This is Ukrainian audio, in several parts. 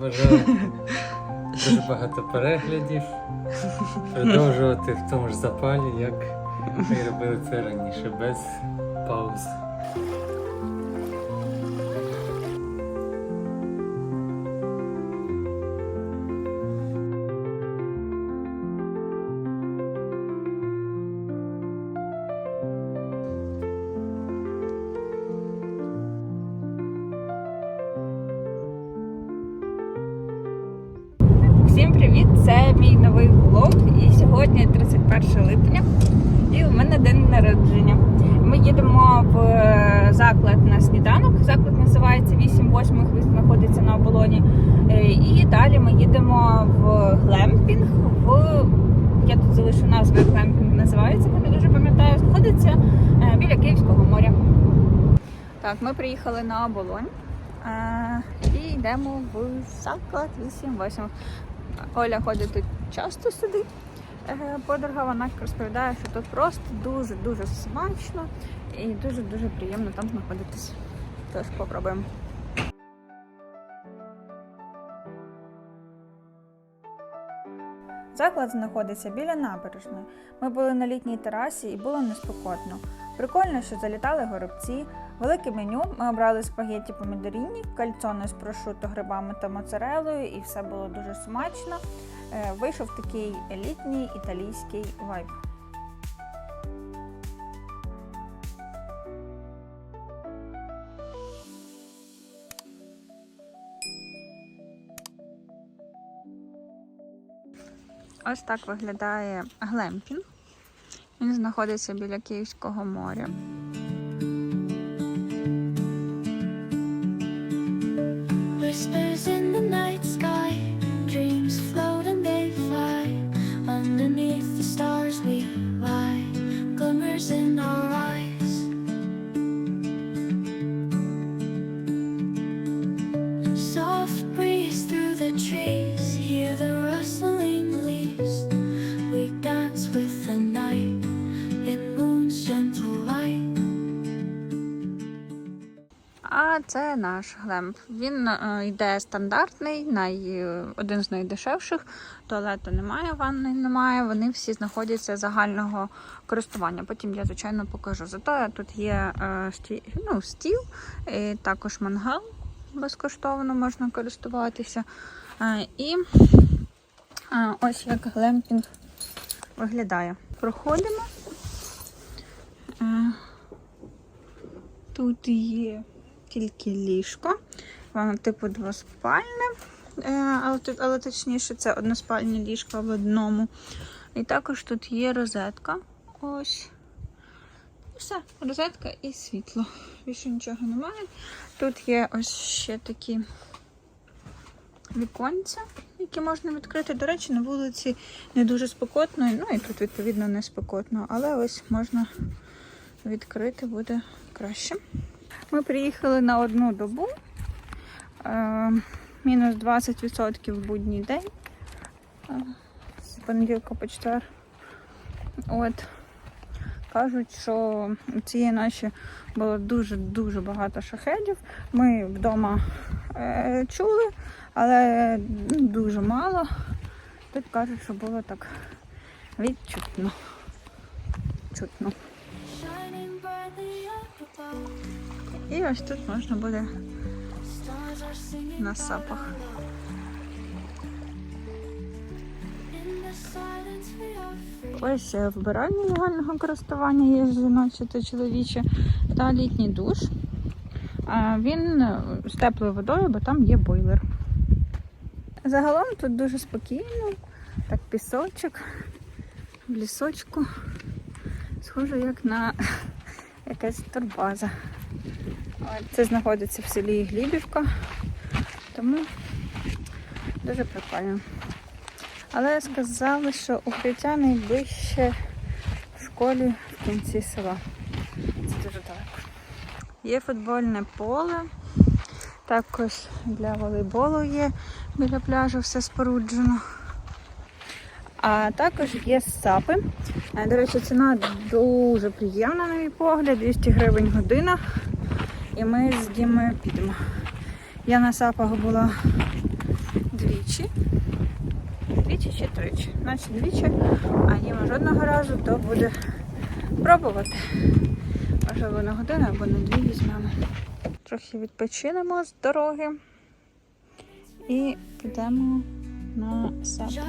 Бажаю дуже багато переглядів, продовжувати в тому ж запалі, як ми робили це раніше, без пауз. 31 липня, і у мене день народження. Ми їдемо в е, заклад на сніданок. Заклад називається 8 восьмих, він знаходиться на оболоні. Е, І далі ми їдемо в глемпінг. В я тут залишу назву, як глемпінг називається, бо не дуже пам'ятаю. Знаходиться е, біля Київського моря. Так, ми приїхали на оболонь. І йдемо в заклад 8 восьмих. Оля ходить тут часто сюди. Е, Подруга вона розповідає, що тут просто дуже-дуже смачно і дуже-дуже приємно там знаходитись. Тож попробуємо. Заклад знаходиться біля набережної. Ми були на літній терасі і було неспокійно. Прикольно, що залітали горобці. Велике меню. Ми обрали спагетті помідоріні, кальцоне з прошуто, грибами та моцарелою, і все було дуже смачно. Е, Вийшов такий елітній італійський вайб. Ось так виглядає глемпінг. Він знаходиться біля Київського моря. Це наш глемп. Він е, йде стандартний, най, один з найдешевших. Туалету немає, ванни немає. Вони всі знаходяться загального користування. Потім я, звичайно, покажу. Зато тут є е, ну, стіл, і також мангал безкоштовно можна користуватися. Е, і ось як глемпінг виглядає. Проходимо. Тут є тільки ліжко. Воно типу двоспальне, е, але, але точніше це односпальне ліжко в одному. І також тут є розетка. Ось. Все, розетка і світло. Більше нічого немає. Тут є ось ще такі віконця, які можна відкрити. До речі, на вулиці не дуже спекотно, ну і тут, відповідно, не спекотно, але ось можна відкрити буде краще. Ми приїхали на одну добу. Е, мінус 20% в будній день. Е, з понеділка по четвер. От. Кажуть, що цієї ночі було дуже-дуже багато шахедів. Ми вдома е, чули, але ну, дуже мало. Тут кажуть, що було так відчутно. Чутно. І ось тут можна буде на сапах. Ось е, вбиральня загального користування є жіноче та чоловіче, та літній душ. Він е, з теплою водою, бо там є бойлер. Загалом тут дуже спокійно, так пісочок, в лісочку. Схоже, як на якась турбаза. Це знаходиться в селі Глібівка, тому дуже прикольно. Але сказали, що укриття найближче в школі в кінці села. Це дуже далеко. Є футбольне поле. Також для волейболу є біля пляжу все споруджено. А також є сапи. Е, До речі, ціна дуже приємна, на мій погляд, 200 гривень година. І ми з Дімою підемо. Я на сапах була двічі. Двічі чи тричі. Значить двічі, а їм жодного разу, то буде пробувати. Можливо, на годину або на дві візьмемо. Трохи відпочинемо з дороги і підемо на сад.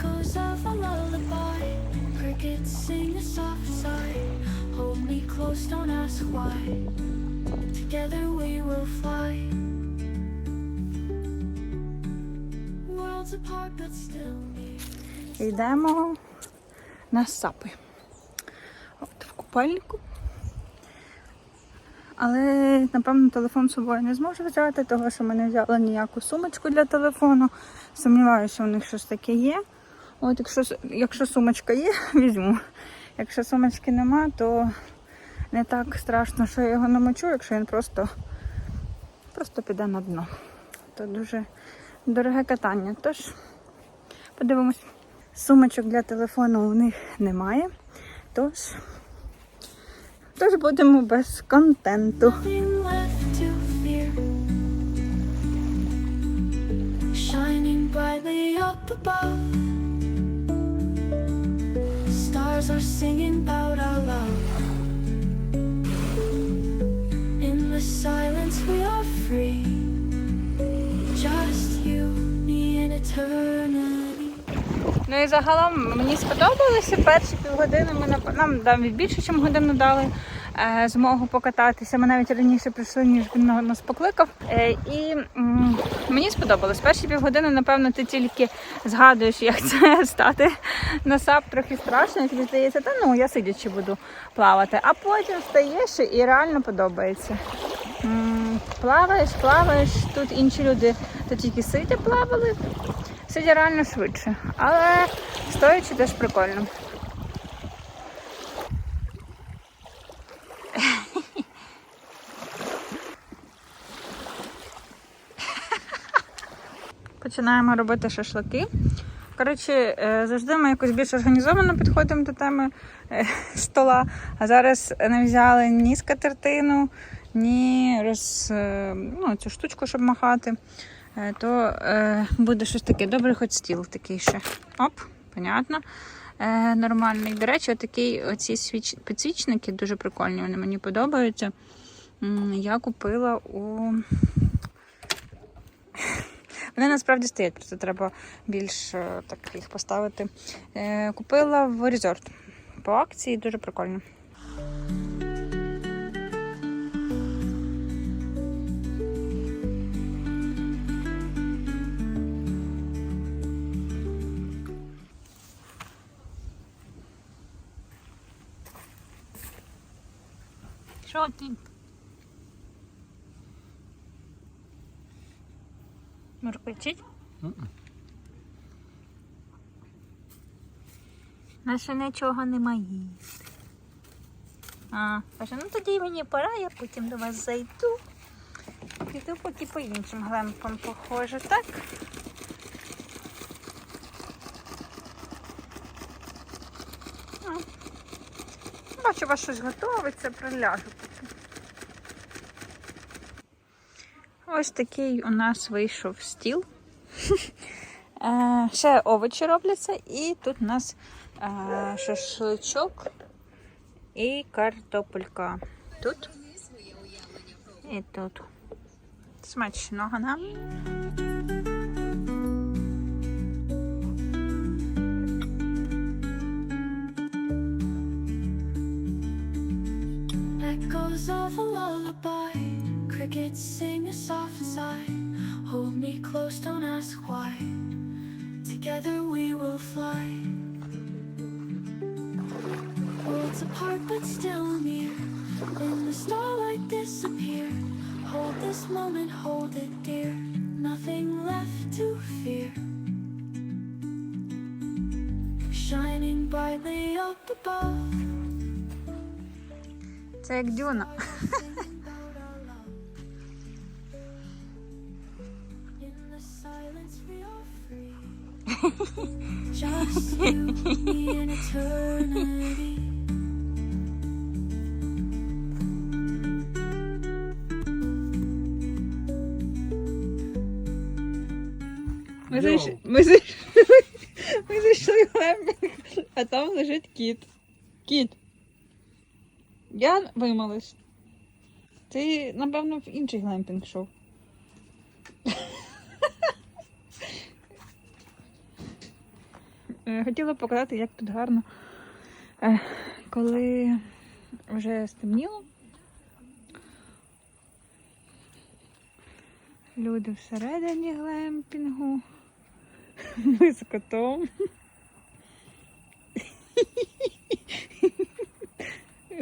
Just you, me, and eternity. Echoes of a lullaby, crickets sing a soft sigh. Hold me close, don't ask why. Together we will fly. Worlds apart, but still near. Йдемо на сапи. От в купальнику. Але, напевно, телефон з собою не зможу взяти, тому що ми не взяли ніяку сумочку для телефону. Сумніваюся, що у них щось таке є. От, якщо, якщо сумочка є, візьму. Якщо сумочки нема, то не так страшно, що я його намочу, якщо він просто, просто піде на дно. То дуже дороге катання. Тож подивимось. Сумочок для телефону у них немає. Тож, тож будемо без контенту. Shining brightly up above. Stars are singing out our love. In the silence, we are free. Just you, me, and eternity. Ну і загалом мені сподобалося перші півгодини. Ми нам навіть більше, ніж годину дали змогу покататися. Ми навіть раніше прийшли, ніж він нас покликав. Е, і мені сподобалось. Перші півгодини, напевно, ти тільки згадуєш, як це стати на сап трохи страшно, тобі здається, та ну я сидячи буду плавати. А потім встаєш і реально подобається. Плаваєш, плаваєш. Тут інші люди то тільки сидя плавали. Сидя реально швидше, але стоячи теж прикольно. Починаємо робити шашлики. Коротше, е, завжди ми якось більш організовано підходимо до теми е, стола. А зараз не взяли ні скатертину, ні роз, е, ну, цю штучку, щоб махати. То буде щось таке. Добре, хоч стіл такий ще. Оп, понятно. Е, нормальний. До речі, отакі оці свіч... підсвічники дуже прикольні, вони мені подобаються. Я купила у. Вони насправді стоять, просто треба більш е, так їх поставити. Е, Купила в Resort. По акції дуже прикольно. Що ти? Моркочить? Наше нічого немає. А, каже, ну тоді мені пора, я потім до вас зайду. Піду поки по іншим глемпам похоже, так? Бачу, у вас щось готовиться, приляжу Ось такий у нас вийшов стіл. Е, Ще овочі робляться, і тут у нас е, шашличок і картопелька. Тут і тут. Смачного нам. Echoes of lullaby, crickets sing a soft sigh. Hold me close, don't ask why. Together we will fly. Worlds apart but still near. In the starlight disappear. Hold this moment, hold it dear. Nothing left to fear. Shining brightly up above. Це як дюна. Ми зайшли, ми зайшли, ми зайшли в лемберг, а там лежить кіт. Кіт. Я вималась. Ти, напевно, в інший глемпінг шов. Хотіла показати, як тут гарно. Е, Коли вже стемніло. Люди всередині глемпінгу. Ми з котом.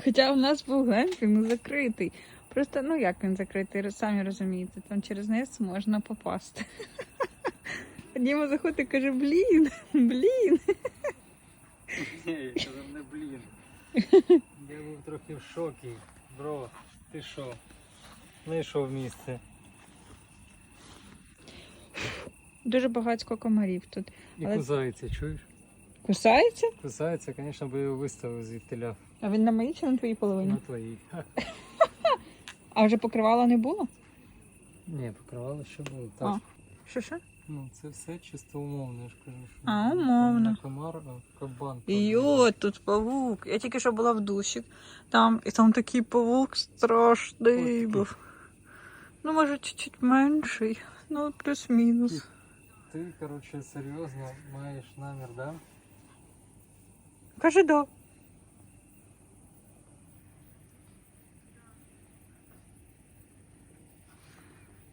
Хоча у нас був глемпінг закритий. Просто, ну як він закритий, самі розумієте, там через низ можна попасти. Діма заходить і каже, блін, блін. Ні, я казав, не блін. Я був трохи в шокі. Бро, ти що? Знайшов місце. Дуже багатько комарів тут. І Але- кусається, чуєш? Кусається? Кусається, звісно, би його виставив звідтиля А він на моїй чи на твоїй половині? на твоїй. Ха. А вже покривала не було? Ні, покривало, що було. Так. А. Що що? Ну, це все чисто умовно, я ж кажу. Що А, умовно. Не комар, а кабан. Йо, тут павук. Я тільки що була в душі. Там, і там такий павук страшний От був. Ну, може, чуть-чуть менший. Ну, плюс-мінус. Ти, коротше, серйозно маєш намір, да? Каже, да.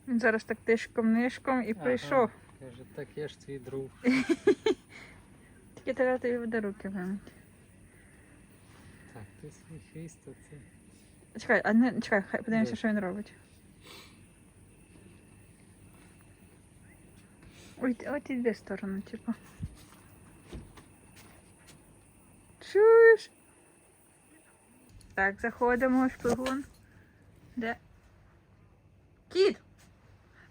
Він зараз так тишком-нишком і прийшов. Каже, так я ж твій друг. Тільки треба тобі буде руки вимити. Так, ти свій хвіст, а це. Чекай, а не чекай, хай подивимося, Де? що він робить. Ой, ти- от іди в сторону, типу. Чуєш? Так, заходимо, шпигун. Де? Кіт!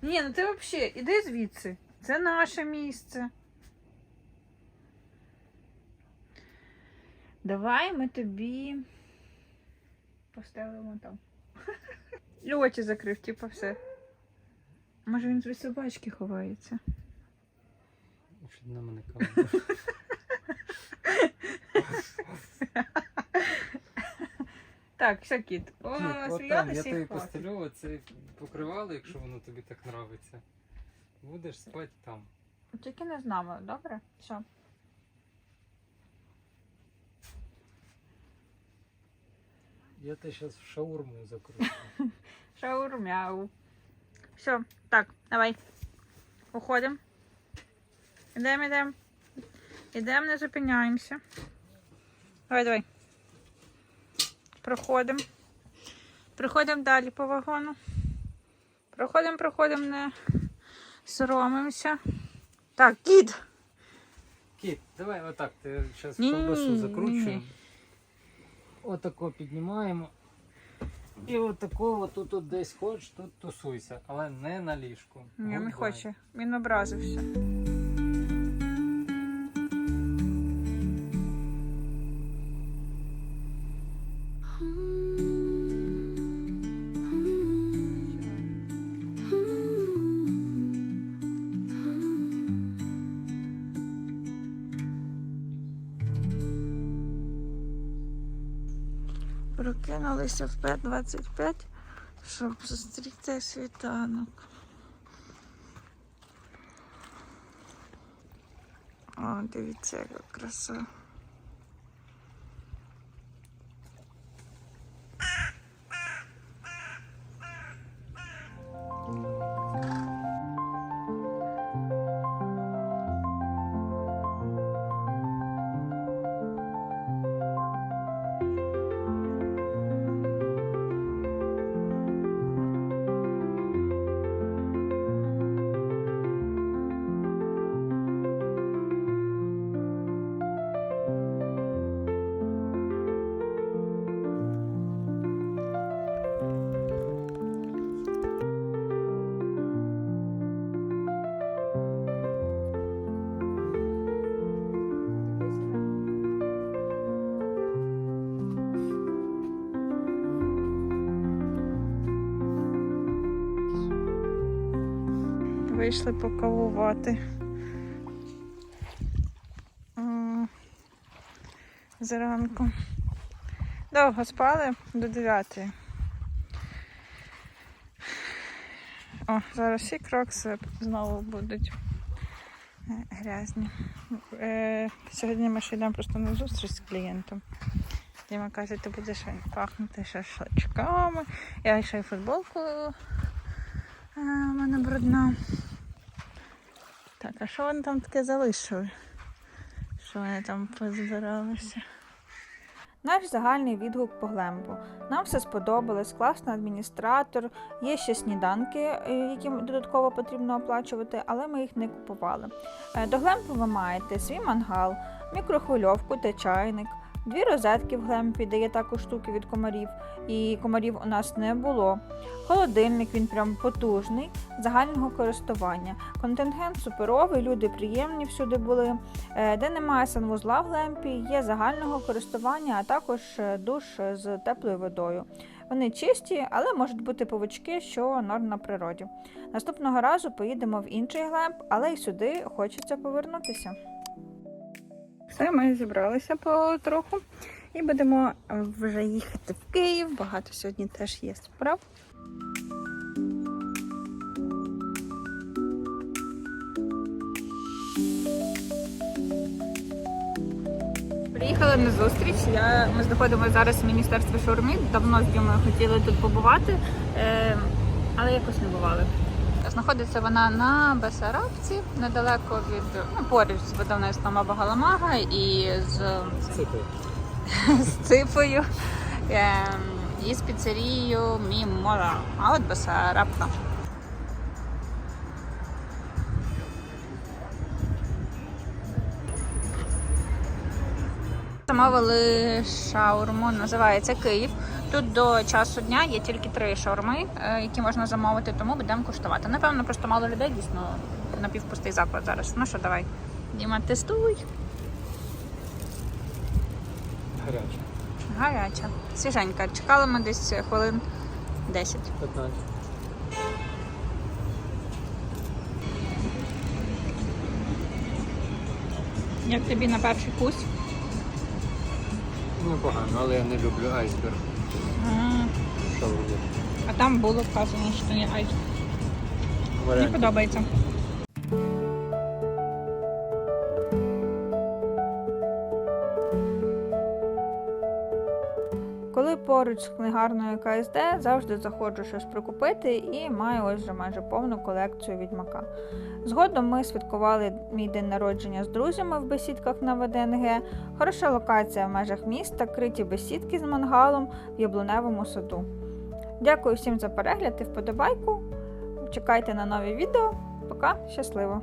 Ні, ну ти взагалі, іди звідси. Це наше місце. Давай ми тобі поставимо там. І очі закрив, типу, все. Може він від собачки ховається. Щоб на мене камера. Так, все, кіт. О, от там, я тобі постелю це покривало, якщо воно тобі так нравиться. Будеш спати там. Тільки не з нами, добре? Все. Я тебе зараз в шаурму закручу. Шаурмяу. Все, так, давай. Уходимо. Ідемо, ідемо. Ідемо, не зупиняємося. Давай, давай. Проходимо. Проходимо далі по вагону. Проходимо, проходимо, не соромимося. Так, кіт! Кіт, давай отак, ти зараз Ні-ні-ні, ковбасу закручуємо. Отако піднімаємо. І отакого тут от десь хочеш, тут тусуйся, але не на ліжку. Ні, не хоче. Він образився. Прокинулися в 5.25, щоб зустріти світанок. О, дивіться, яка краса. вийшли покавувати. Зранку. Довго спали до 9. О, зараз всі крокси знову будуть грязні. Е, Сьогодні ми ще йдемо просто на зустріч з клієнтом. Діма каже, ти будеш пахнути шашлачками. Я ще й футболку. Е, у мене брудна. Так, а що вони там таке залишили? Що вони там позбиралися? Наш загальний відгук по Глембу. Нам все сподобалось, класний адміністратор, є ще сніданки, е, які додатково потрібно оплачувати, але ми їх не купували. Е, До Глемпу ви маєте свій мангал, мікрохвильовку та чайник, дві розетки в Глемпі, де є також штуки від комарів, і комарів у нас не було. Холодильник він прям потужний, загального користування. Контингент суперовий, люди приємні всюди були. Е, Де немає санвузла в Глемпі, є загального користування, а також е, душ з теплою водою. Вони чисті, але можуть бути павучки, що норм на природі. Наступного разу поїдемо в інший глемп, але й сюди хочеться повернутися. Все, ми зібралися потроху і будемо вже їхати в Київ. Багато сьогодні теж є справ. Приїхали на зустріч. Я, ми знаходимося зараз в міністерстві шаурми. Давно з Дімою хотіли тут побувати, е, але якось не бували. Знаходиться вона на Бесарабці, недалеко від ну, поруч з видавництвом Абагаламага і з, з цифою е, і з піцерією Мімора. А от Бесарабка. Замовили шаурму, називається Київ. Тут до часу дня є тільки три шаурми, е, які можна замовити, тому будемо куштувати. Напевно, просто мало людей, дійсно напівпустий заклад зараз. Ну що, давай. Діма, тестуй. Гаряче. Гаряча. Свіженька. Чекали ми десь хвилин 10. 15. Як тобі на перший кусь? Непогано, але я не люблю айсберг. Що ви А там було вказано, що не айсберг. Мені Варіант. подобається. Поруч з книгарною КСД завжди заходжу щось прикупити і маю ось вже майже повну колекцію відьмака. Згодом ми святкували мій день народження з друзями в бесідках на ВДНГ. Хороша локація в межах міста, криті бесідки з мангалом в яблуневому саду. Дякую всім за перегляд і вподобайку. Чекайте на нові відео. Пока, щасливо!